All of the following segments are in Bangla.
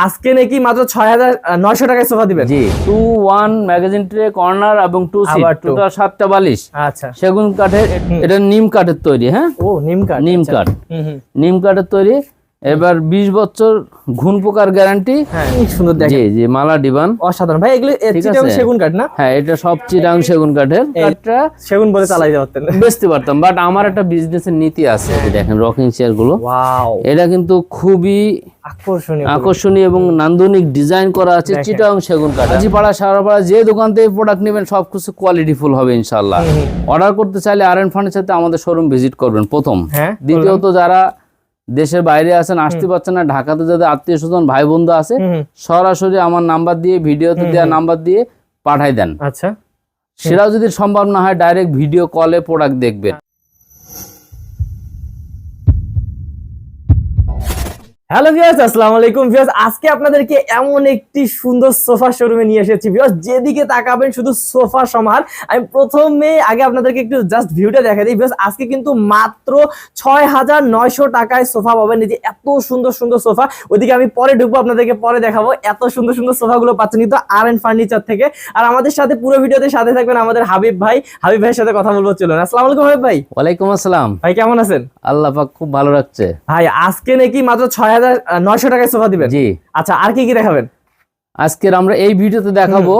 আজকে নাকি মাত্র ছয় হাজার নয়শো টাকায় সোফা দিবেন। জি। Two one magazine tray corner এবং টু সিট আবার টোটাল সাতটা বালিশ। আচ্ছা। সেগুন কাঠের এটা নিম কাঠের তৈরি হ্যাঁ? ও নিম কাঠ নিম আচ্ছা। কাঠ। হুম, হুম। নিম কাঠের তৈরি। এবার বিশ বছর ঘুন পোকার গ্যারান্টি সুন্দর দেখেন। জি জি মালা ডিবান। অসাধারণ। ভাই এগুলো। সেগুন কাঠ না? হ্যাঁ এটা সব চিরাং সেগুন কাঠের। সেগুন বলে চালাই বেচতে পারতাম বাট আমার একটা বিজনেসের নীতি আছে দেখেন রকিং চেয়ারগুলো। ওয়াও এটা কিন্তু খুবই আকর্ষণীয়। আকর্ষণীয় এবং নান্দনিক ডিজাইন করা আছে চিটাং সেগুন কাঠ। হাজিপাড়া সারাপাড়া যে দোকান থেকে প্রোডাক্ট নেবেন সব কিছু কোয়ালিটি ফুল হবে ইনশাল্লাহ। অর্ডার করতে চাইলে আর এন ফার্নিচারতে আমাদের শোরুম ভিজিট করবেন প্রথম। হ্যাঁ দ্বিতীয়ত যারা দেশের বাইরে আছেন আসতে পারছেন না ঢাকাতে যাদের আত্মীয় স্বজন ভাই বন্ধু আছে। সরাসরি আমার নাম্বার দিয়ে ভিডিওতে দেওয়া নাম্বার দিয়ে পাঠাই দেন। আচ্ছা। সেটাও যদি সম্ভব না হয় ডাইরেক্ট ভিডিও কলে প্রোডাক্ট দেখবেন হ্যালো ভিউয়ার্স আসসালামু আলাইকুম। ভিউয়ার্স আজকে আপনাদেরকে এমন একটি সুন্দর সোফা শোরুমে নিয়ে এসেছি। ভিউয়ার্স যেদিকে তাকাবেন শুধু সোফা সমার আমি প্রথমে আগে আপনাদেরকে একটু জাস্ট ভিউটা দেখা দিই। ভিউয়ার্স আজকে কিন্তু মাত্র ছয় হাজার নয়শো টাকায় সোফা পাবেন। এই যে এত সুন্দর সুন্দর সোফা ওইদিকে আমি পরে ঢুকবো আপনাদেরকে পরে দেখাবো। এত সুন্দর সুন্দর সোফাগুলো পাচ্ছেন কিন্তু আর এন ফার্নিচার থেকে। আর আমাদের সাথে পুরো ভিডিওতে সাথে থাকবেন আমাদের হাবিব ভাই। হাবিব ভাইয়ের সাথে কথা বলব চলুন। আসসালামু আলাইকুম হাবিব ভাই। ওয়ালাইকুম আসসালাম। ভাই কেমন আছেন? আল্লাহ পাক খুব ভালো রাখছে। ভাই আজকে নাকি মাত্র ছয় হাজার নয়শো টাকায় সোফা দিবেন। জি। আচ্ছা আর কি কি দেখাবেন? আজকের আমরা এই ভিডিওতে দেখাবো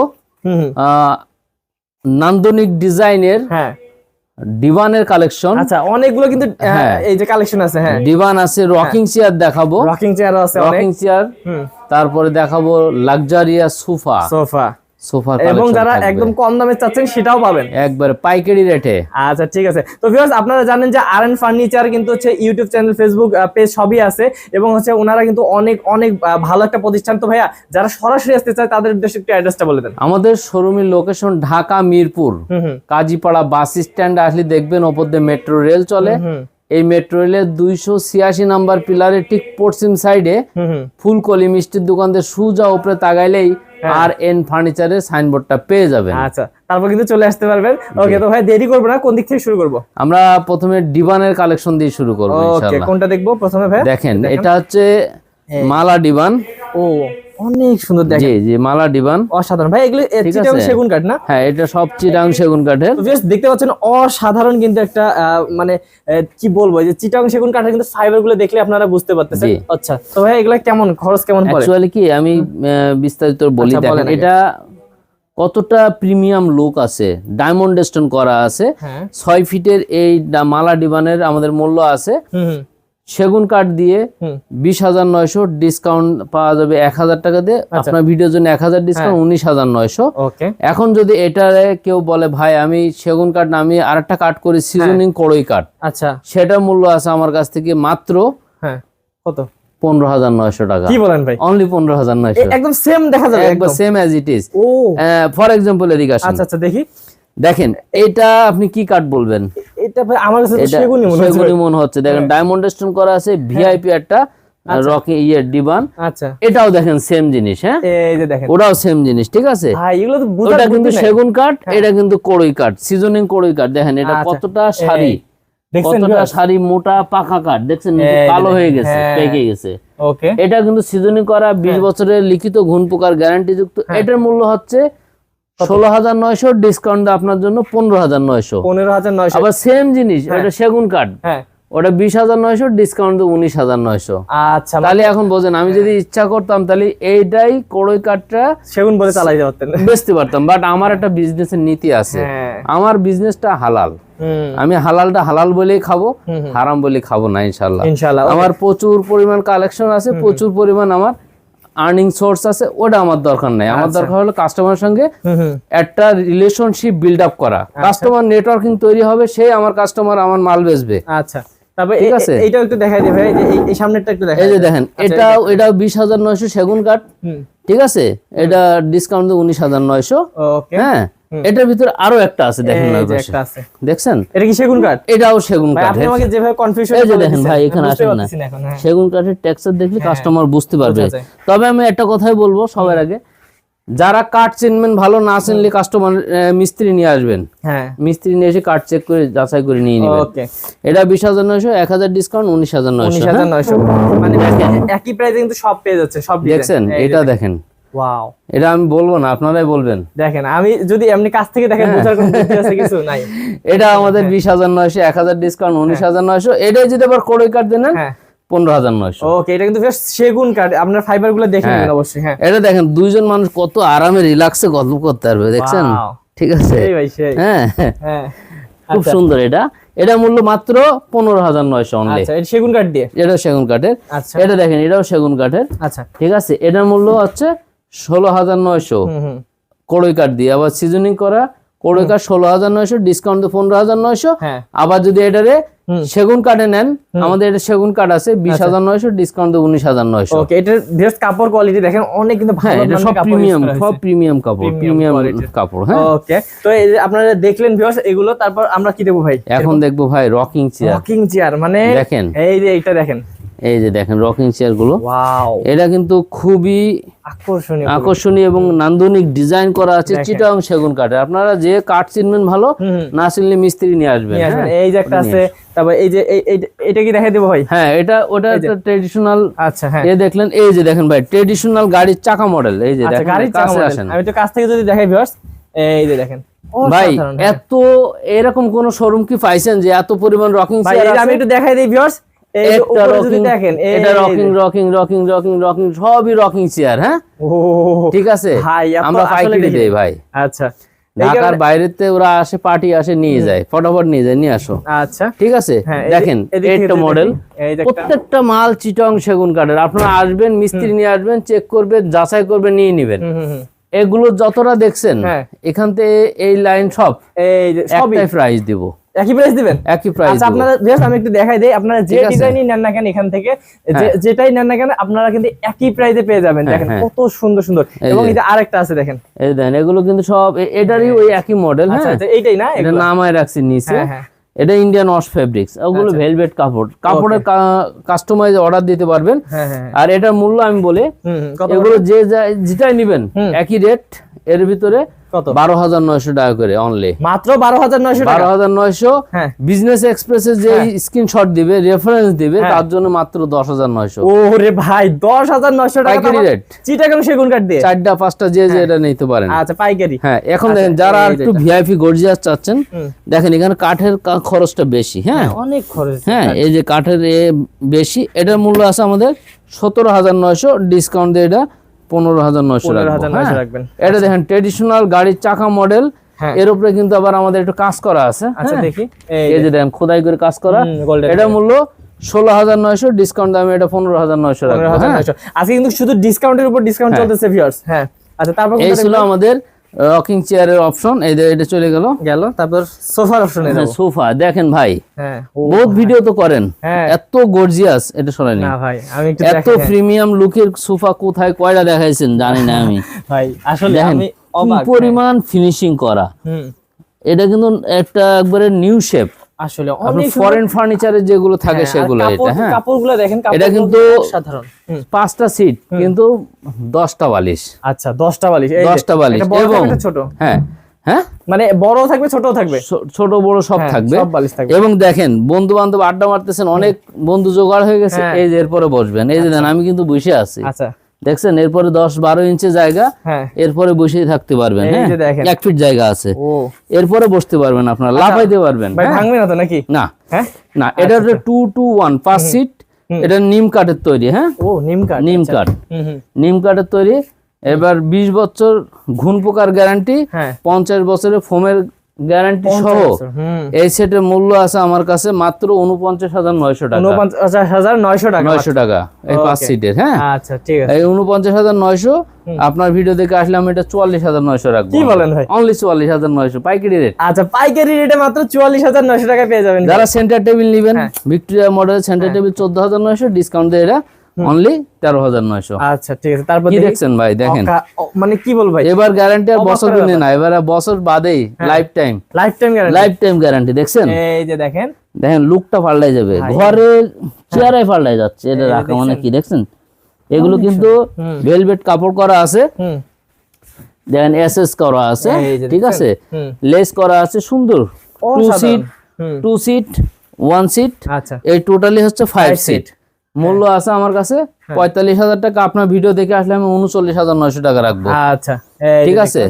নান্দনিক ডিজাইনের হ্যাঁ। ডিভানের কালেকশন। আচ্ছা অনেকগুলো কিন্তু হ্যাঁ। এই যে কালেকশন আছে হ্যাঁ। ডিভান আছে রকিং চেয়ার দেখাবো। রকিং চেয়ার আছে রকিং চেয়ার। তারপরে দেখাবো লাক্সারিয়া সোফা। সোফা। এবং যারা। একদম কম দামে চাচ্ছেন সেটাও পাবেন। একবারে পাইকারি রেটে। আচ্ছা ঠিক আছে। তো ভিউয়ার্স আপনারা জানেন যে আর এন ফার্নিচার কিন্তু হচ্ছে ইউটিউব চ্যানেল ফেসবুক পেজ সবই আছে এবং হচ্ছে ওনারা কিন্তু অনেক অনেক ভালো একটা প্রতিষ্ঠান। তো ভাইয়া যারা সরাসরি আসতে চায় তাদের উদ্দেশ্যে একটু অ্যাড্রেসটা বলে দেন। আমাদের শোরুমের location Dhaka Mirpur. Kazipara bus stand আসলে দেখবেন ওপর দিয়ে মেট্রো রেল চলে। এই মেট্রো রেলের দুইশো ছিয়াশি নাম্বার পিলারের ঠিক পশ্চিম সাইডে ফুলকলি মিষ্টির দোকান দিয়ে সুজা উপরে তাকাইলেই হ্যাঁ। আর এন ফার্নিচারের সাইনবোর্ডটা পেয়ে যাবেন। আচ্ছা তারপর কিন্তু চলে আসতে পারবেন। ওকে তো ভাই দেরি করব না কোন দিক থেকে শুরু করব? আমরা প্রথমে ডিভানের কালেকশন দিয়ে শুরু করব ওকে কোনটা দেখব প্রথমে ভাই? দেখেন এটা হচ্ছে মালা ডিভান ও অনেক সুন্দর দেখেন। জি জি মালা ডিবান। অসাধারণ। ভাই এগুলো আছে। সেগুন কাঠ না? হ্যাঁ এটা সব চিটাং সেগুন কাঠের। viewers দেখতে পাচ্ছেন অসাধারণ কিন্তু একটা মানে কি বলব যে চিটাগাং সেগুন কাঠের কিন্তু ফাইবারগুলো দেখলে আপনারা বুঝতে পারতেছেন। আচ্ছা তো ভাই এগুলো কেমন খরচ কেমন পড়ে? অ্যাকচুয়ালি কি আমি বিস্তারিত বলি আচ্ছা, দেখেন এটা কতটা প্রিমিয়াম লুক আছে। ডায়মন্ড স্টোন করা আছে। হ্যাঁ। ছয় ফিটের এই মালা ডিবানের আমাদের মূল্য আছে। সেগুন কাঠ দিয়ে বিশ হাজার নয়শো ডিসকাউন্ট পাওয়া যাবে এক হাজার টাকা দিয়ে। আচ্ছা। আপনার ভিডিওর জন্য এক হাজার ডিসকাউন্ট উনিশ হাজার নয়শো। এখন যদি এটারে কেউ বলে ভাই আমি সেগুন কাঠ না আমি আরেকটা কাঠ করি সিজনিং কড়ই কাঠ। আচ্ছা। সেটার মূল্য আছে আমার কাছ থেকে মাত্র হ্যাঁ। কত? পনেরো হাজার নয়শো টাকা। কি বলেন ভাই? অনলি পনেরো হাজার নয়শো। একদম সেম দেখা যাবে একদম same as it is for example এদিকে আচ্ছা আচ্ছা দেখি। দেখেন এটা আপনি কি কাঠ বলবেন? এটা ভাই আমার কাছে তো এটা সেগুনই মনে হচ্ছে সেগুনই মনে হচ্ছে। দেখেন ডায়মন্ড স্টোন করা আছে ভিআইপি একটা রকি ইয়ে ডিবান আচ্ছা। এটাও দেখেন সেম জিনিস হ্যাঁ? এই যে দেখেন। ওটাও সেম জিনিস ঠিক আছে? ভাই এগুলো তো ওটা কিন্তু সেগুন কাঠ এটা কিন্তু কড়ই কাঠ সিজনিং কড়ই কাঠ। দেখেন এটা আচ্ছা। কতটা দেখছেন কতটা সারি মোটা পাকা কাঠ দেখছেন কালো হয়ে গেছে হ্যাঁ। পেকে গেছে। ওকে এটা কিন্তু সিজনিং করা বিশ বছরের লিখিত ঘুণ পোকার গ্যারান্টি যুক্ত। হ্যাঁ। এটার মূল্য হচ্ছে ষোলো হাজার নয়শো ডিসকাউন্ট আপনার জন্য পনেরো হাজার নয়শো। পনেরো হাজার নয়শো। আবার সেম জিনিস এটা সেগুন কাঠ। হ্যাঁ। ওটা বিশ হাজার নয়শো ডিসকাউন্ট উনিশ হাজার নয়শো। আচ্ছা তাহলে এখন বোঝেন আমি যদি ইচ্ছা করতাম তাহলে এইটাই কড়ই কাঠটা সেগুন বলে চালাই পারতেন বেচতে পারতাম বাট আমার একটা বিজনেসের নীতি আছে। হ্যাঁ। আমার বিজনেসটা হালাল। আমি হালালটা হালাল বলেই খাব। হারাম বলে খাব না ইনশাল্লাহ আমার প্রচুর পরিমাণ কালেকশন আছে প্রচুর পরিমাণ আমার আর্নিং সোর্স আছে ওটা আমার দরকার নাই। আমার দরকার হলো কাস্টমারের সঙ্গে একটা রিলেশনশিপ বিল্ড আপ করা কাস্টমার নেটওয়ার্কিং তৈরি হবে সে আমার কাস্টমার আমার মাল বেচবে। আচ্ছা। ঠিক আছে। এটাও একটু দেখাই দিই ভাই এই সামনেরটা একটু দেখাই এই যে দেখেন এটাও এটা বিশ হাজার নয়শো সেগুন কাঠ ঠিক আছে? এটা ডিসকাউন্ট উনিশ হাজার নয়শো। ওকে। হ্যাঁ? এটার ভিতরে আরও একটা আছে দেখেন না। একটা আছে। দেখছেন? এটা কি সেগুন কাঠ? এটাও সেগুন ভাই আপনি আমাকে যেভাবে কনফিউশন এই যে দেখেন ভাই, এখানে আসেন না। হ্যাঁ। সেগুন কাঠের টেক্সচার দেখলে কাস্টমার বুঝতে পারবে। তবে আমি একটা কথাই বলব সবার আগে। যারা কাঠ চিনবেন ভালো না চিনলে কাস্টমার মিস্ত্রি নিয়ে আসবেন। হ্যাঁ। মিস্ত্রি নিয়ে এসে কাঠ চেক করে যাচাই করে নিয়ে নেবেন। ওকে। এটা বিশ হাজার নয়শো এক হাজার ডিসকাউন্ট উনিশ হাজার উনিশ হাজার নয়শো। মানে একই প্রাইসে কিন্তু সব পেয়ে যাচ্ছে সব দেখছেন? এটা দেখেন। ওয়াও এটা আমি বলব না আপনারাই বলবেন। দেখেন আমি যদি এমনি কাছ থেকে দেখেন হ্যাঁ। বোঝার কোনো বুদ্ধি আছে কিছু নাই। এটা আমাদের বিশ হাজার নয়শো এক হাজার ডিসকাউন্ট উনিশ হাজার নয়শো এটাই যদি আবার কোড়ই দেন হ্যাঁ। পনেরো হাজার নয়শো। ওকে এটা কিন্তু সেগুন কাঠ আপনার ফাইবারগুলো দেখে হ্যাঁ। নেবেন অবশ্যই হ্যাঁ। এটা দেখেন দুইজন মানুষ কত আরামে রিল্যাক্সে গল্প করতে পারবে দেখছেন? ঠিক আছে? হ্যাঁ। হ্যাঁ। খুব সুন্দর এটা। এটা মূল্য মাত্র পনেরো হাজার নয়শো অনলি আচ্ছা সেগুন কাঠ দিয়ে? এটাও সেগুন কাঠের আচ্ছা। এটা দেখেন এটাও সেগুন কাঠের আচ্ছা। ঠিক আছে? এটার মূল্য হচ্ছে ষোলো হাজার নয়শো কড়ই কাঠ দিয়ে। আবার সিজনিং করা কড়ই কাঠ ষোলো হাজার নয়শো ডিসকাউন্ট পনেরো হাজার নয়শো। হ্যাঁ। আবার যদি এটারে সেগুন কাঠে নেন আমাদের এটা সেগুন কাঠ আছে বিশ হাজার নয়শো ডিসকাউন্ট উনিশ হাজার নয়শো। এটার বেস্ট কাপড় কোয়ালিটি দেখেন অনেক কিন্তু হ্যাঁ ভালো এটা সব প্রিমিয়াম সব প্রিমিয়াম কাপড় প্রিমিয়াম কাপড় হ্যাঁ। ওকে তো আপনারা দেখলেন ভিউয়ার্স এগুলো তারপর আমরা কি দেখব ভাই? এখন দেখব ভাই রকিং চেয়ার রকিং চেয়ার মানে দেখেন। এই যে এইটা দেখেন। এই যে দেখেন রকিং চেয়ারগুলো। এটা কিন্তু খুবই আকর্ষণীয় আকর্ষণীয় এবং নান্দনিক ডিজাইন করা আছে চিটাং সেগুন কাঠে আপনারা যে কাঠ চিনবেন ভালো না চিনলে মিস্ত্রি নিয়ে আসবেন। হ্যাঁ? এই যে একটা আছে তারপর এই যে এই- এই- এটা কি দেখাই দেবো ভাই? হ্যাঁ এটা ওটা একটা ট্রেডিশনাল আচ্ছা হ্যাঁ। এ দেখলেন এই যে দেখেন ভাই ট্রেডিশনাল গাড়ির চাকা মডেল এই যে আচ্ছা দেখেন গাড়ির চাকা কাছে আমি তো কাছ থেকে যদি দেখাই ভিউয়ার্স এই যে দেখেন। ভাই। এত এরকম কোন শোরুম কি পাইছেন যে এত পরিমাণ রকিং এই আমি একটু দেখাই দিই ভিউয়ার্স এটা rocking rocking rocking rocking rocking সবই রকিং চেয়ার হ্যাঁ? ঠিক আছে? আমরা পাইকারি দেই ভাই। আচ্ছা। ঢাকার বাইরেতে ওরা আসে পার্টি আসে নিয়ে যায় ফটাফট নিয়ে যায় নিয়ে আসো। আচ্ছা। ঠিক আছে? হ্যাঁ, দেখেন একটা মডেল প্রত্যেকটা মাল চিটং সেগুন কাঠের। আপনারা আসবেন মিস্ত্রি নিয়ে আসবেন চেক করবেন যাচাই করবে নিয়ে নেবেন। এগুলো যতটা দেখছেন হ্যাঁ। এখান থেকে এই লাইন সব একটাই প্রাইস দিব। একই প্রাইস দিবেন? একই প্রাইস আচ্ছা আপনারা জাস্ট আমি একটু দেখাই দেই আপনারা যে ডিজাইনই নেন না কেন এখান থেকে হ্যাঁ। যেটাই নেন না কেন আপনারা কিন্তু একই প্রাইসে পেয়ে যাবেন। দেখেন হ্যাঁ। কত সুন্দর সুন্দর। এবং। এই আরেকটা আছে দেখেন। এই দেন এগুলো কিন্তু সব এটারই ওই একই মডেল আচ্ছা হ্যাঁ? আচ্ছা এইটাই না এটা? নামায় রাখছি নিচে। হ্যাঁ হ্যাঁ। এটা ইন্ডিয়ান ওয়াশ ফেব্রিক্স ওগুলো ভেলভেট কাপড়। কাপড়ের কাস্টমাইজ অর্ডার দিতে পারবেন। হ্যাঁ হ্যাঁ হ্যাঁ। আর এটার মূল্য আমি বলি এগুলো যে যেটাই নিবেন। একই রেট এর ভিতরে কত? বারো হাজার নয়শো টাকা করে অনলি মাত্র বারো হাজার নয়শো বারো হাজার নয়শো। হ্যাঁ। বিজনেস এক্সপ্রেসে যে স্ক্রিনশট দিবে রেফারেন্স দিবে হ্যাঁ। তার জন্য মাত্র দশ হাজার নয়শো। ওরে ভাই দশ হাজার নয়শো টাকা রেট চিটাগাং সেগুন কাঠ দিয়ে। চারটা পাঁচটা যে যে এটা নিতে পারেন। আচ্ছা পাইকারি। হ্যাঁ এখন আচ্ছা, দেখেন যারা একটু ভিআইপি গর্জিয়াস চাচ্ছেন দেখেন এখানে কাঠের খরচটা বেশি হ্যাঁ। অনেক খরচ হ্যাঁ এই যে কাঠের এ বেশি এটার মূল্য আছে আমাদের সতেরো হাজার নয়শো ডিসকাউন্ট দিয়ে এটা পনেরো হাজার নয়শো হ্যাঁ? নয়শো রাখবেন। এটা দেখেন ট্রেডিশনাল গাড়ির চাকা মডেল হ্যাঁ। এর উপরে কিন্তু আবার আমাদের একটু কাজ করা আছে। আচ্ছা হ্যাঁ? দেখি। এই যে দেখেন খোদাই করে কাজ করা। এটা মূল্য ষোলো হাজার নয়শো ডিসকাউন্ট দামে এটা পনেরো হাজার নয়শো আজকে কিন্তু শুধু ডিসকাউন্টের উপর ডিসকাউন্ট চলতেছে ভিউয়ার্স হ্যাঁ। আচ্ছা তারপর এই ছিল আমাদের রকিং চেয়ারের অপশন এই এটা চলে গেল। গেল তারপর সোফার অপশন যাব। সোফা দেখেন ভাই হ্যাঁ বহুত ভিডিও তো করেন। হ্যাঁ। এত গর্জিয়াস এটা শোনেন না ভাই আমি একটু এত হ্যাঁ। প্রিমিয়াম লুকের সোফা কোথায় কয়টা দেখাইছেন জানি না আমি। ভাই আসলে আমি অবাক পরিমাণ ফিনিশিং করা। হুম। এটা কিন্তু একটা একবারে নিউ শেপ আসলে অনেক ফরেন ফার্নিচারের যেগুলো থাকে সেগুলো এটা হ্যাঁ। কাপড়গুলো দেখেন এটা কিন্তু সাধারণ। পাঁচটা সিট কিন্তু দশটা বালিশ। আচ্ছা দশটা বালিশ। এই যে, দশটা বালিশ। এবং ছোট। হ্যাঁ হ্যাঁ? মানে বড় থাকবে ছোট থাকবে? ছোট বড় সব হ্যাঁ, থাকবে। এবং দেখেন বন্ধু বান্ধব আড্ডা মারতেছেন অনেক বন্ধু জোগাড় হয়ে গেছে হ্যাঁ। এই যে এরপরে বসবেন। এই যে দেন আমি কিন্তু বসে আছি। আচ্ছা। দেখছেন? এরপরে দশ বারো ইঞ্চি জায়গা হ্যাঁ। এরপরে বসেই থাকতে পারবেন হ্যাঁ? এক ফিট জায়গা আছে। এরপরে বসতে পারবেন আপনারা লাফাইতে পারবেন হ্যাঁ? ভাঙবে না তো নাকি? না। হ্যাঁ? না এটা হচ্ছে টু টু ওয়ান পাঁচ সিট এটা নিম কাঠের তৈরি হ্যাঁ? ও নিম কাঠ নিম কাঠ। নিম কাঠের তৈরি এবার বিশ বছর ঘুন পোকার গ্যারান্টি পঞ্চাশ বছরের ফোমের গ্যারান্টি সহ এই সেটের মূল্য আছে আমার কাছে মাত্র উনপঞ্চাশ হাজার নয়শো টাকা। উনপঞ্চাশ হাজার নয়শো টাকা নয়শো টাকা এই পাঁচ সিটের হ্যাঁ? আচ্ছা ঠিক আছে। এই উনপঞ্চাশ হাজার নয়শো আপনার ভিডিও দেখে আসলে আমি এটা চুয়াল্লিশ হাজার নয়শো রাখব। কি বলেন ভাই? অনলি চুয়াল্লিশ হাজার নয়শো পাইকারি রেট আচ্ছা পাইকারি রেটে মাত্র চুয়াল্লিশ হাজার নয়শো টাকা পেয়ে যাবেন। যারা সেন্টার টেবিল নিবেন। ভিক্টোরিয়া মডেল সেন্টার টেবিল চোদ্দ হাজার নয়শো ডিসকাউন্ট দিয়ে এটা অনলি তেরো হাজার নয়শো। আচ্ছা ঠিক আছে। তারপর কি দেখছেন ভাই? দেখেন। মানে কি বল ভাই? এবার গ্যারান্টি আর বছর দিনে না এবার বছর বাদেই হ্যাঁ। Lifetime lifetime guarantee lifetime guarantee দেখছেন? এই যে দেখেন। দেখেন লুকটা পাল্টাই যাবে। ঘরে চেয়ারে পাল্টাই যাচ্ছে। এটা রাখা মানে কি দেখছেন? এগুলো কিন্তু। ভেলভেট কাপড় করা আছে। দেখেন এসএস করা আছে। ঠিক আছে? লেস করা আছে সুন্দর। Two seat two seat one seat আচ্ছা। এই টোটালি হচ্ছে ফাইভ সিট মূল্য আছে আমার কাছে। পঁয়তাল্লিশ হাজার টাকা আপনার ভিডিও দেখে আসলে আমি উনচল্লিশ হাজার নয়শো টাকা রাখব। আচ্ছা। ঠিক আছে?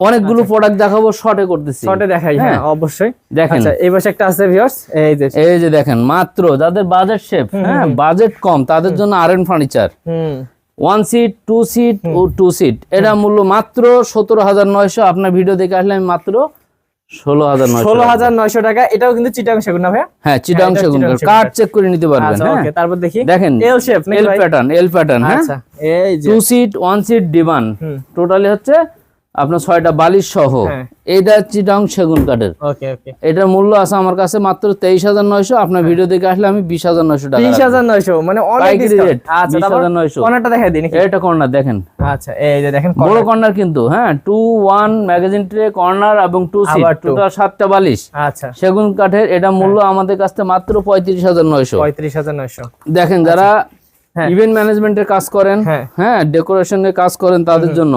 অনেকগুলো প্রোডাক্ট দেখাবো শর্টে করতেছি। শর্টে দেখাই হ্যাঁ অবশ্যই। দেখেন। আচ্ছা এই পাশে একটা আছে ভিউয়ার্স এই যে। এই যে দেখেন মাত্র যাদের বাজেট শেপ হ্যাঁ বাজেট কম তাদের জন্য আর এন ফার্নিচার হুম ওয়ান সিট টু সিট ও টু সিট এটা মূল্য মাত্র সতেরো হাজার নয়শো। আপনার ভিডিও দেখে আসলে আমি মাত্র ষোলো হাজার ষোলো হাজার নয়শো টাকা। এটাও কিন্তু চিটাং সেগুন না ভাইয়া? হ্যাঁ চিটাং সেগুন কার্ড। চেক করে? নিতে পারবেন আচ্ছা হ্যাঁ? তারপর দেখি। দেখেন L shape L pattern L pattern হ্যাঁ? Two seat one seat divan totally হচ্ছে আপনার ছয়টা বালিশ সহ। হ্যাঁ। এইটা চিটাং সেগুন কাঠের। এটার মূল্য আছে আমার কাছে মাত্র তেইশ হাজার নয়শো। আপনার ভিডিও দেখে আসলে আমি বিশ হাজার নয়শো টাকা বিশ হাজার নয়শো মানে অনেক পাইকারি discount। rate, আচ্ছা 20,900 কর্নারটা দেখাই দিই নাকি? এটা কর্নার দেখেন। আচ্ছা এই যে দেখেন বড় কর্নার। কিন্তু হ্যাঁ two one magazine tray corner এবং টু সিট টোটাল সাতটা বালিশ। আচ্ছা। সেগুন কাঠের এটা মূল্য আমাদের কাছে মাত্র পঁয়ত্রিশ হাজার নয়শো। পঁয়ত্রিশ হাজার নয়শো। দেখেন যারা হ্যাঁ। ইভেন্ট ম্যানেজমেন্টের কাজ করেন হ্যাঁ। হ্যাঁ ডেকোরেশনের কাজ করেন তাদের জন্য।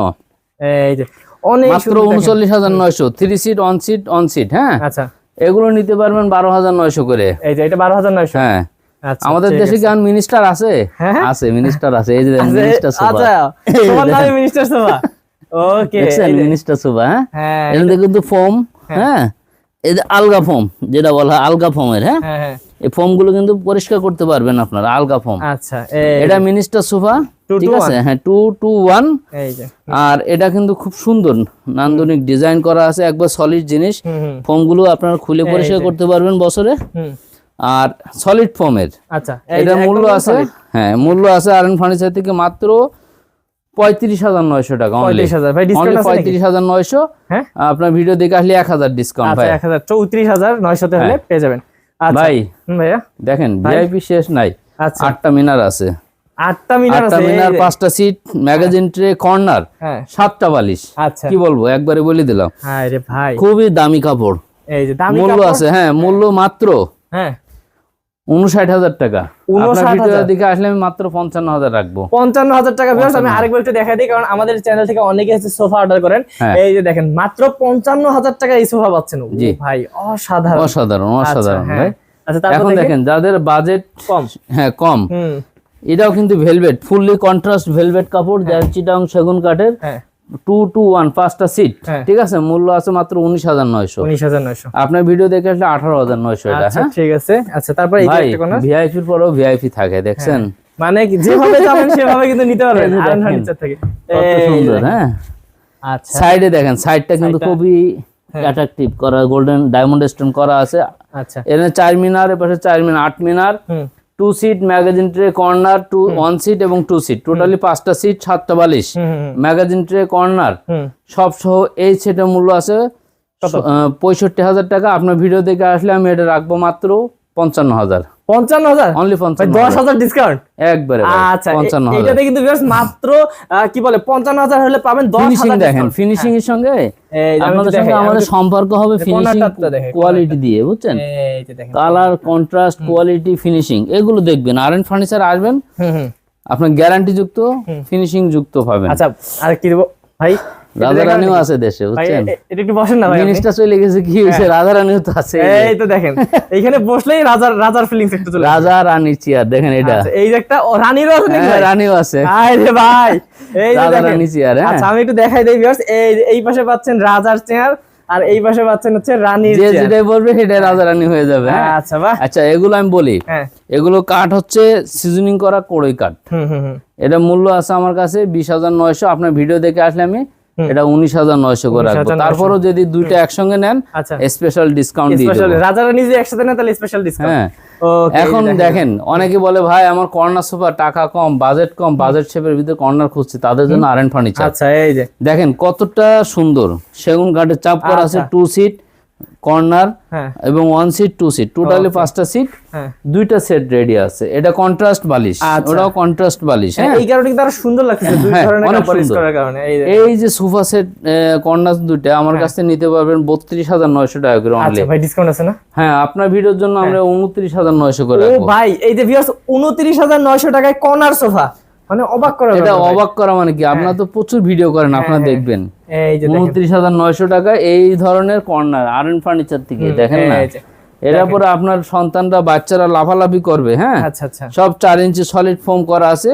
এই যে অনেক মাত্র উনচল্লিশ হাজার নয়শো থ্রি সিট সিট সিট হ্যাঁ? আচ্ছা। এগুলো নিতে পারবেন বারো হাজার নয়শো করে। এই যে এটা বারো হাজার নয়শো? হ্যাঁ। আচ্ছা আমাদের দেশে। কি মিনিস্টার আছে? হ্যাঁ? আছে মিনিস্টার আছে। এই যে আচ্ছা, মিনিস্টার সোফা আচ্ছা তোমার নামে মিনিস্টার সভা? ওকে মিনিস্টার সোফা হ্যাঁ? হ্যাঁ কিন্তু ফোম হ্যাঁ। এই যে আলগা ফোম যেটা বলা হয় আলগা ফোমের হ্যাঁ? হ্যাঁ হ্যাঁ। এই ফোমগুলো কিন্তু পরিষ্কার করতে পারবেন আপনারা আলগা ফোম আচ্ছা এটা মিনিস্টার সোফা ঠিক আছে? হ্যাঁ টু টু ওয়ান আর এটা কিন্তু খুব সুন্দর। নান্দনিক ডিজাইন করা আছে একবার সলিড জিনিস। হুম হুম। ফোমগুলো আপনারা খুলে পরিষ্কার করতে পারবেন বছরে। আর সলিড ফোমের আচ্ছা মূল্য আছে হ্যাঁ মূল্য আছে আর ফার্নিচার থেকে মাত্র পঁয়ত্রিশ হাজার নয়শো টাকা অনলি 35,000 ভাই ডিসকাউন্ট আছে নাকি? পঁয়ত্রিশ হাজার নয়শো। হ্যাঁ। আপনার ভিডিও দেখে আসলে এক হাজার ডিসকাউন্ট আচ্ছা ভাই। এক হাজার চৌত্রিশ হাজার নয়শোতে হলে পেয়ে যাবেন। আচ্ছা। ভাই ভাইয়া। দেখেন ভিআইপি শেষ নাই। আটটা মিনার আছে। আটটা মিনার আছে মিনার পাঁচটা সিট ম্যাগাজিন ট্রে কর্নার হ্যাঁ। সাতটা বালিশ। আচ্ছা। কি বলব একবারে বলে দিলাম। হ্যাঁ রে ভাই। খুবই দামি কাপড়। এই যে দামি মূল্য আছে হ্যাঁ মূল্য মাত্র হ্যাঁ। উনষাট হাজার টাকা। আপনার 59,000 দিকে আসলে আমি মাত্র পঞ্চান্ন হাজার রাখব। পঞ্চান্ন হাজার টাকা ভিউয়ার্স আমি আরেকবার একটু দিই কারণ আমাদের চ্যানেল থেকে অনেকে হচ্ছে সোফা অর্ডার করেন। হ্যাঁ। এই যে দেখেন মাত্র পঞ্চান্ন হাজার টাকা এই সোফা পাচ্ছেন। ও ভাই অসাধারণ। অসাধারণ আচ্ছা, অসাধারণ হ্যাঁ। ভাই আচ্ছা এখন দেখেন। যাদের বাজেট কম। হ্যাঁ কম। এটাও কিন্তু ভেলভেট ফুললি কন্ট্রাস্ট ভেলভেট কাপড় যার চিটাং সেগুন কাঠের হ্যাঁ। টু টু ওয়ান পাঁচটা সিট হ্যাঁ। ঠিক আছে? মূল্য আছে মাত্র উনিশ হাজার নয়শো। উনিশ হাজার নয়শো। আপনার ভিডিও দেখে আসলে আঠারো হাজার নয়শো এটা আচ্ছা হ্যাঁ? ঠিক আছে। আচ্ছা তারপর ভিআইপির পরেও ভিআইপি থাকে দেখছেন? মানে যেভাবে যাবেন সেভাবে কিন্তু নিতে পারবেন। থেকে। সুন্দর হ্যাঁ? আচ্ছা। সাইডে দেখেন সাইডটা কিন্তু খুবই অ্যাট্রাকটিভ করা গোল্ডেন ডায়মন্ড স্টোন করা আছে। আচ্ছা। এখানে চার মিনার এপাশে চার মিনার আট মিনার। Two seat magazine tray corner two one seat এবং টু সিট টোটালি পাঁচটা সিট সাতটা বালিশ। ম্যাগাজিন ট্রে কর্নার সব সহ এই সেটের মূল্য আছে পঁয়ষট্টি হাজার টাকা। আপনার ভিডিও দেখে আসলে আমি এটা রাখব মাত্র পঞ্চান্ন হাজার। পঞ্চান্ন হাজার? অনলি পঞ্চান্ন দশ হাজার ডিসকাউন্ট একবারে আচ্ছা পঞ্চান্ন এটাতে কিন্তু মাত্র কি বলে পঞ্চান্ন হাজার হলে পাবেন দশ ফিনিশিং হাজার দেখেন ফিনিশিং এর সঙ্গে এই যে আমি আপনাদের সঙ্গে আমাদের সম্পর্ক হবে ফিনিশিং দেখেন, কোয়ালিটি দিয়ে বুঝছেন? কালার কন্ট্রাস্ট কোয়ালিটি ফিনিশিং এগুলো দেখবেন। আর এন ফার্নিচার আসবেন আপনার গ্যারান্টি যুক্ত ফিনিশিং যুক্ত পাবেন। আচ্ছা আর কি দেবো? ভাই রাজা রানীও? আছে দেশে বুঝছেন? এটা একটু বসেন না ভাই। জিনিসটা চলে গেছে কি হয়েছে? রাজা রানীও তো আছে। এই তো দেখেন এইখানে বসলেই রাজার রাজার ফিলিংস একটু চলে রাজা রানীর চেয়ার দেখেন এটা। আচ্ছা, এই যে একটা রানীরও আছে নাকি হ্যাঁ, রানীও আছে। আরে ভাই এই যে রাজা দেখেন। রানী চেয়ার হ্যাঁ। আচ্ছা আমি একটু দেখাই দেই ভিউয়ার্স এই এই পাশে পাচ্ছেন রাজার চেয়ার আর এই পাশে পাচ্ছেন হচ্ছে রানীর যে যেটাই বলবে সেটাই রাজা রানী হয়ে যাবে হ্যাঁ। আচ্ছা বাহ। আচ্ছা এগুলো আমি বলি। হ্যাঁ। এগুলো কাঠ হচ্ছে সিজনিং করা কড়ই কাঠ। হুম হুম হুম। এটা মূল্য আছে আমার কাছে বিশ হাজার নয়শো। আপনার ভিডিও দেখে আসলে আমি এটা উনিশ হাজার নয়শো করে রাখব। তারপরও যদি দুইটা একসঙ্গে নেন আচ্ছা। স্পেশাল ডিসকাউন্ট দিয়ে রাজারা নিজে একসাথে নেন তাহলে স্পেশাল ডিসকাউন্ট হ্যাঁ। এখন দেখেন। অনেকে বলে ভাই আমার কর্নার সোফা টাকা কম বাজেট কম বাজেট শেপের ভিতরে কর্নার খুঁজছি তাদের জন্য আর এন ফার্নিচার আচ্ছা এই যে। দেখেন কতটা সুন্দর। সেগুন কাঠের চাপ করা আছে আচ্ছা। টু সিট কর্নার হ্যাঁ। এবং one seat two seat totally পাঁচটা সিট হ্যাঁ। দুইটা সেট রেডি আছে। এটা কন্ট্রাস্ট বালিশ। আচ্ছা। ওটাও কন্ট্রাস্ট বালিশ হ্যাঁ এই কারণে আরও সুন্দর লাগছে দুই ধরনের করার কারণে এই যে সোফা সেট কর্নার দুইটা আমার কাছ নিতে পারবেন বত্রিশ হাজার নয়শো টাকা করে অনলি আচ্ছা ভাই ডিসকাউন্ট আছে না? হ্যাঁ আপনার ভিডিওর জন্য আমরা উনত্রিশ হাজার নয়শো করে ও ভাই এই যে ভিউয়ার্স 29900 টাকায় কর্নার সোফা মানে অবাক করা এটা অবাক করা মানে কি? আপনারা তো প্রচুর ভিডিও করেন আপনারা দেখবেন। এই যে উনত্রিশ হাজার নয়শো টাকা এই ধরনের কর্নার আর এন ফার্নিচার থেকে দেখেন না। এর পরে আপনার সন্তানরা বাচ্চারা লাফালাফি করবে হ্যাঁ? আচ্ছা আচ্ছা। সব চার ইঞ্চি সলিড ফোম করা আছে।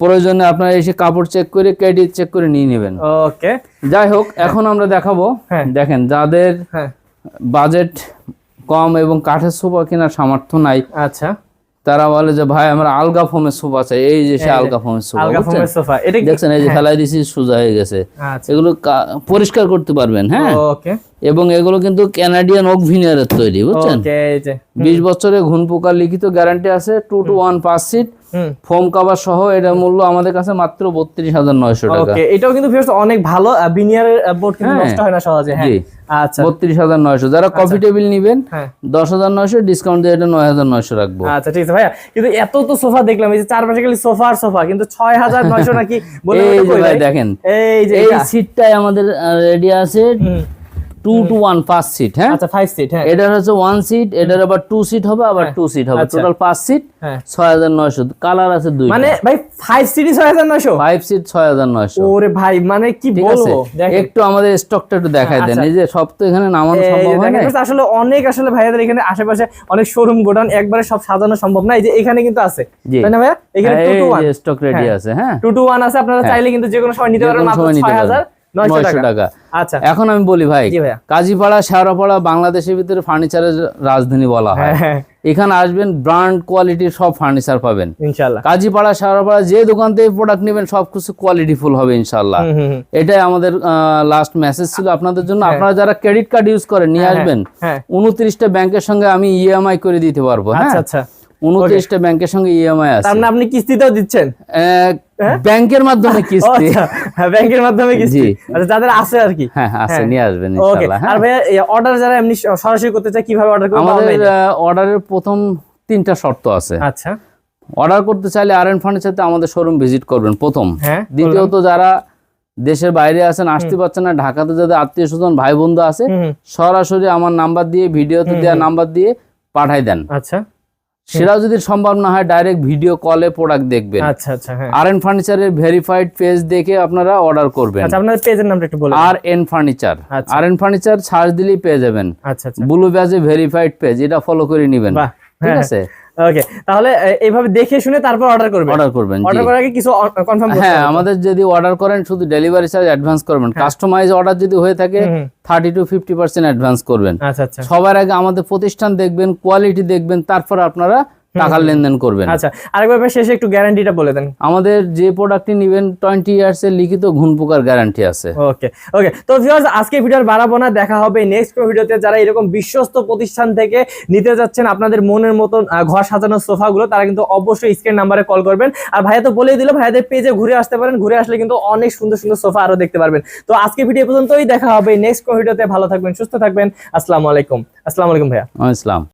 প্রয়োজনে আপনারা এসে কাপড় চেক করে কেডি চেক করে নিয়ে নেবেন। ওকে যাই হোক এখন আমরা দেখাবো। হ্যাঁ। দেখেন যাদের হ্যাঁ। বাজেট কম এবং কাঠের সোফা কেনার সামর্থ্য নাই আচ্ছা। তারা বলে যে ভাই আমরা আলগা ফোমের সোফা চাই। এই যে সে আলগা ফোমের সোফা দেখছেন এই যে ফেলাই দিছি সোজা হয়ে গেছে। আচ্ছা। এগুলো পরিষ্কার করতে পারবেন হ্যাঁ? এবং এগুলো কিন্তু ক্যানাডিয়ান ওক ভিনিয়ারের তৈরি বুঝছেন? ওকে এই যে বিশ বছরের ঘুন পোকার লিখিত গ্যারান্টি আছে টু টু ওয়ান পাঁচ সিট ফোম কাভার সহ এটার মূল্য আমাদের কাছে মাত্র বত্রিশ হাজার নয়শো টাকা। ওকে এটাও কিন্তু অনেক ভালো বিনিয়ারের বোর্ড কিন্তু হ্যাঁ। নষ্ট হয় না সহজে হ্যাঁ। আচ্ছা। বত্রিশ হাজার নয়শো যারা কফি টেবিল নিবেন দশ হাজার নয়শো ডিসকাউন্ট দিয়ে এটা নয় হাজার নয়শো রাখব। আচ্ছা ঠিক আছে ভাইয়া। কিন্তু এত তো সোফা দেখলাম এই যে চারপাশে খালি সোফা আর সোফা কিন্তু ছয় হাজার নয়শো নাকি? দেখেন এই যে এই এটা। সিটটাই আমাদের রেডি আছে। টু টু ওয়ান পাঁচ সিট হ্যাঁ? আচ্ছা ফাইভ সিট হ্যাঁ। এটার হচ্ছে ওয়ান সিট এটার আবার টু সিট হবে আবার টু সিট হবে। টোটাল পাঁচ সিট হ্যাঁ। ছয় হাজার নয়শো। কালার আছে দুই মানে ভাই ফাইভ সিটি ছয় হাজার নয়শো? ফাইভ সিট ছয় হাজার নয়শো। ওরে ভাই মানে কি বলব? একটু আমাদের স্টকটা একটু দেখাই দেন। আচ্ছা। এই যে সব তো এখানে নামানো সম্ভব হয় না আসলে অনেক আসলে ভাইয়াদের এখানে আশেপাশে অনেক শোরুম গোডাউন একবারে সব সাজানো সম্ভব না। এই যে এখানে কিন্তু আছে। তাই না ভাইয়া? এখানে two two one stock ready হ্যাঁ। আছে হ্যাঁ। টু টু ওয়ান আছে আপনারা চাইলে কিন্তু যে কোনো সময় নিতে পারবেন যে মাত্র ছয় হাজার নয়শো টাকা। আচ্ছা। এখন আমি বলি ভাই কাজীপাড়া শেওড়াপাড়া বাংলাদেশের ভিতরে ফার্নিচারের রাজধানী বলা হয়। হ্যাঁ হ্যাঁ। এখানে আসবেন ব্র্যান্ড কোয়ালিটির সব ফার্নিচার পাবেন। ইনশাল্লাহ কাজীপাড়া শেওড়াপাড়া যে দোকান থেকে প্রোডাক্ট নেবেন সবকিছু কোয়ালিটি ফুল হবে হুম। এটাই আমাদের লাস্ট মেসেজ ছিল আপনাদের জন্য। আপনারা যারা ক্রেডিট কার্ড ইউজ করেন নিয়ে আসবেন। হ্যাঁ। উনত্রিশটা ব্যাংকের সঙ্গে আমি ইএমআই করে দিতে পারব হ্যাঁ? আচ্ছা আচ্ছা। উনত্রিশটা ব্যাংকের সঙ্গে ইএমআই আছে। তার মানে আপনি কিস্তিতেও দিচ্ছেন? আহ, ব্যাংকের মাধ্যমে কিস্তি। আচ্ছা, হ্যাঁ, ব্যাংকের মাধ্যমে কিস্তি। আচ্ছা যাদের আছে আর কি। হ্যাঁ আছে নিয়ে আসবেন হ্যাঁ। আর ভাইয়া অর্ডার যারা এমনি সরাসরি করতে চায় কীভাবে অর্ডার করবে আমাদের অর্ডারের প্রথম তিনটা শর্ত আছে। আচ্ছা। অর্ডার করতে চাইলে আর এন ফার্নিচারতে আমাদের শোরুম ভিজিট করবেন প্রথম। হ্যাঁ দ্বিতীয়ত যারা দেশের বাইরে আছেন আসতে পারছেন না ঢাকাতে যাদের আত্মীয় স্বজন ভাই বন্ধু আছে সরাসরি আমার নাম্বার দিয়ে ভিডিওতে দেওয়া নাম্বার দিয়ে পাঠাই দেন। আচ্ছা। সেটাও যদি সম্ভব না হয় ডাইরেক্ট ভিডিও কলে প্রোডাক্ট দেখবেন। আচ্ছা আচ্ছা হ্যাঁ। আর এন ফার্নিচারের ভেরিফাইড পেজ দেখে আপনারা অর্ডার করবেন। আচ্ছা আপনাদের পেজের নামটা একটু বলুন R N furniture. R N furniture search দিলেই পেয়ে যাবেন। আচ্ছা আচ্ছা। ব্লু ব্যাজে ভেরিফাইড পেজ এটা ফলো করে নেবেন। বাহ ঠিক হ্যাঁ আছে? ওকে তাহলে এইভাবে দেখে শুনে তারপর অর্ডার করবেন। অর্ডার করবেন অর্ডার করার আগে কিছু কনফার্ম করতে হ্যাঁ আমাদের যদি অর্ডার করেন শুধু ডেলিভারি চার্জ অ্যাডভান্স করবেন। কাস্টমাইজ অর্ডার যদি হয়ে থাকে। Thirty two fifty percent advance করবেন। আচ্ছা আচ্ছা। সবার আগে আমাদের প্রতিষ্ঠান দেখবেন কোয়ালিটি দেখবেন তারপর আপনারা টাকার লেনদেন করবেন। আচ্ছা আরেকবার শেষে একটু গ্যারান্টিটা বলে দেন। আমাদের যে প্রোডাক্টটি নেবেন টোয়েন্টি ইয়ার্স এর লিখিত ঘুন পোকার গ্যারান্টি আছে। ওকে ওকে তো ভিউয়ার্স আজকে ভিডিওর বাড়াবো না দেখা হবে নেক্সট ভিডিওতে যারা এরকম বিশ্বস্ত প্রতিষ্ঠান থেকে নিতে যাচ্ছেন আপনাদের মনের মতন ঘর সাজানোর সোফাগুলো তারা কিন্তু অবশ্যই স্ক্রিন নাম্বারে কল করবেন। আর ভাইয়া তো বলেই দিল ভাইয়াদের পেজে ঘুরে আসতে পারেন। ঘুরে আসলে কিন্তু অনেক সুন্দর সুন্দর সোফা আরও দেখতে পারবেন। তো আজকে ভিডিও পর্যন্তই দেখা হবে নেক্সট ভিডিওতে ভালো থাকবেন সুস্থ থাকবেন। আসসালামু আলাইকুম। আসসালামু আলাইকুম ভাইয়া। ইসলাম